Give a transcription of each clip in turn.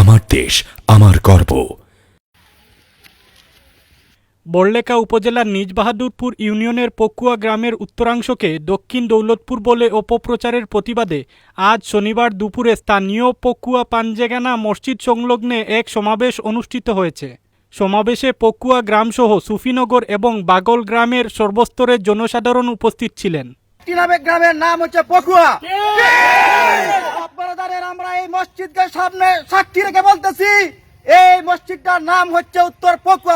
আমার দেশ আমার গর্ব। বড়লেখা উপজেলার নিজ বাহাদুরপুর ইউনিয়নের পকুয়া গ্রামের উত্তরাংশকে দক্ষিণ দৌলতপুর বলে অপপ্রচারের প্রতিবাদে আজ শনিবার দুপুরে স্থানীয় পকুয়া পাঞ্জেগানা মসজিদ সংলগ্নে এক সমাবেশ অনুষ্ঠিত হয়েছে। সমাবেশে পকুয়া গ্রামসহ সুফিনগর এবং বাগল গ্রামের সর্বস্তরের জনসাধারণ উপস্থিত ছিলেন। গ্রামের নাম হচ্ছে পকুয়া। আমরা এই মসজিদকে সামনে সাক্ষী রেখে বলতেছি এই মসজিদটার নাম হচ্ছে উত্তর পকুয়া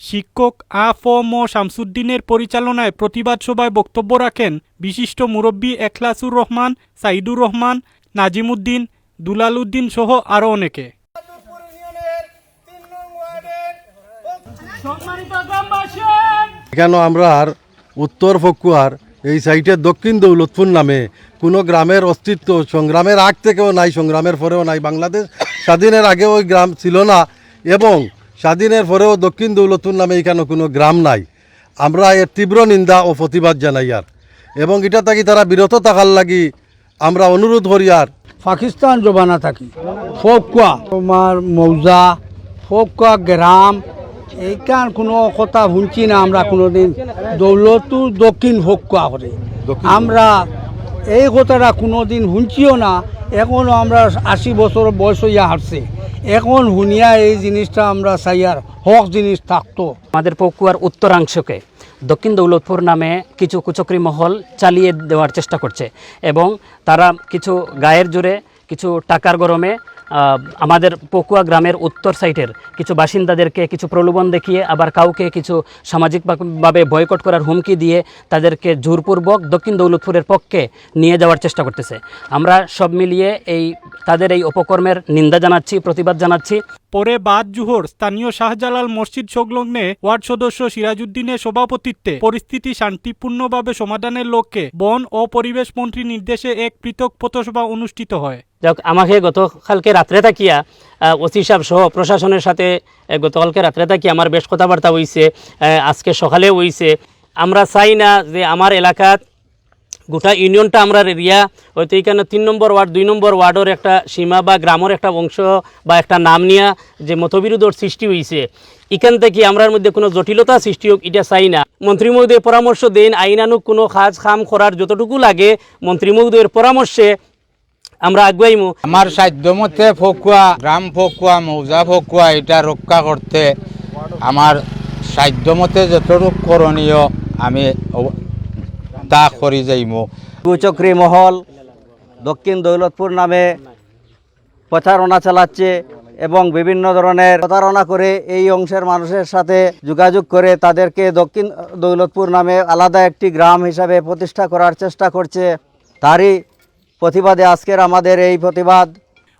শিক্ষক আ ফ ম শামসুদ্দিনের পরিচালনায় প্রতিবাদ সভায় বক্তব্য রাখেন বিশিষ্ট মুরব্বী এখলাসুর রহমান সাইদুর রহমান নাজিমুদ্দিন দুলাল উদ্দিন সহ আরও অনেকে। কেন আমরা আর উত্তর ফকুয়ার এই সাইটে দক্ষিণ দৌলতপুর নামে কোনো গ্রামের অস্তিত্ব, সংগ্রামের আগ থেকেও নাই, সংগ্রামের পরেও নাই। বাংলাদেশ স্বাধীনের আগে ওই গ্রাম ছিল না এবং স্বাধীনের পরেও দক্ষিণ দৌলতপুর নামে এখানে কোনো গ্রাম নাই। আমরা এর তীব্র নিন্দা ও প্রতিবাদ জানাই আর। এবং এটা থাকি তারা বিরত থাকার লাগি আমরা অনুরোধ করি আর। পাকিস্তান জবানা থাকি। ফোকা তোমার মৌজা ফোকা গ্রাম এইখান কোনো কথা শুনছি না আমরা কোনোদিন। দৌলতু দক্ষিণ ফোকা করে। আমরা এই কথাটা কোনোদিন শুনছিও না। এখনও আমরা আশি বছর বয়স হইয়া হারছে এখন শুনিয়া এই জিনিসটা আমরা চাইয়ার হক জিনিস থাকতো। আমাদের পকুয়ার উত্তরাংশকে দক্ষিণ দৌলতপুর নামে কিছু কুচকরি মহল চালিয়ে দেওয়ার চেষ্টা করছে এবং তারা কিছু গায়ের জোরে কিছু টাকার গরমে আমাদের পকুয়া গ্রামের উত্তর সাইটের কিছু বাসিন্দাদেরকে কিছু প্রলোভন দেখিয়ে আবার কাউকে কিছু সামাজিকভাবে বয়কট করার হুমকি দিয়ে তাদেরকে জোরপূর্বক দক্ষিণ দৌলতপুরের পক্ষে নিয়ে যাওয়ার চেষ্টা করতেছে। আমরা সব মিলিয়ে এই, তাদের এই অপকর্মের নিন্দা জানাচ্ছি, প্রতিবাদ জানাচ্ছি। পরে বাদ জুহর স্থানীয় শাহজালাল মসজিদ সংলগ্নে ওয়ার্ড সদস্য সিরাজউদ্দিনের সভাপতিত্বে পরিস্থিতি শান্তিপূর্ণভাবে সমাধানের লক্ষ্যে বন ও পরিবেশ মন্ত্রী নির্দেশে এক পৃথক পথসভা অনুষ্ঠিত হয়। যাক, আমাকে গতকালকে রাত্রে থাকিয়া ওসি সাহেব সহ প্রশাসনের সাথে গতকালকে রাত্রে থাকি আমার বেশ কথাবার্তা হইছে আজকে সকালে হইছে। আমরা চাই না যে আমার এলাকাত গোটা ইউনিয়নটা আমরা এরিয়া হয়তো এইখানে তিন নম্বর ওয়ার্ড, দুই নম্বর ওয়ার্ডের একটা সীমা বা গ্রামের একটা অংশ বা একটা নাম নিয়া যে মতবিরোধর সৃষ্টি হয়েছে এখান থেকে আমরার মধ্যে কোনো জটিলতা সৃষ্টি হোক, এটা চাই না। মন্ত্রী মহোদয় পরামর্শ দেন, আইনানুক কোনো কাজ খাম করার যতটুকু লাগে, মন্ত্রী মহোদয়ের পরামর্শে আমরা আগুয়াইমু। আমার সাধ্যমতে ফকুয়া, গ্রাম ফকুয়া, মৌজা ফকুয়া, এটা রক্ষা করতে আমার সাধ্যমতে যতটুকু করণীয় আমি তা করি যাইমু। কুচক্রি মহল দক্ষিণ দৌলতপুর নামে প্রচারণা চালাচ্ছে এবং বিভিন্ন ধরনের প্রতারণা করে এই অংশের মানুষের সাথে যোগাযোগ করে তাদেরকে দক্ষিণ দৌলতপুর নামে আলাদা একটি গ্রাম হিসাবে প্রতিষ্ঠা করার চেষ্টা করছে। তারই প্রতিবাদে আজকের আমাদের এই প্রতিবাদ।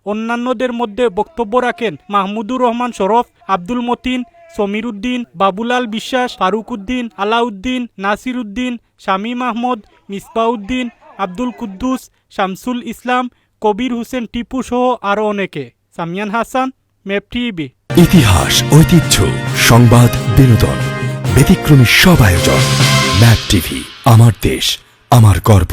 অন্যান্যদের মধ্যে বক্তব্য রাখেন মাহমুদুর রহমান শরফ আব্দুল মতিন সমীর উদ্দিন বাবুলাল বিশ্বাস ফারুক উদ্দিন আলাউদ্দিন নাসির উদ্দিন শামীম আহমদ, মিসবাউদ্দিন, আব্দুল কুদ্দুস, শামসুল ইসলাম, কবির হোসেন টিপু সহ আরও অনেকে। সামিয়ান হাসান, মেপ টিভি। ইতিহাস, ঐতিহ্য, সংবাদ, বিনোদন ব্যতিক্রমী সব আয়োজন। ম্যাপ টিভি, আমার দেশ, আমার গর্ব।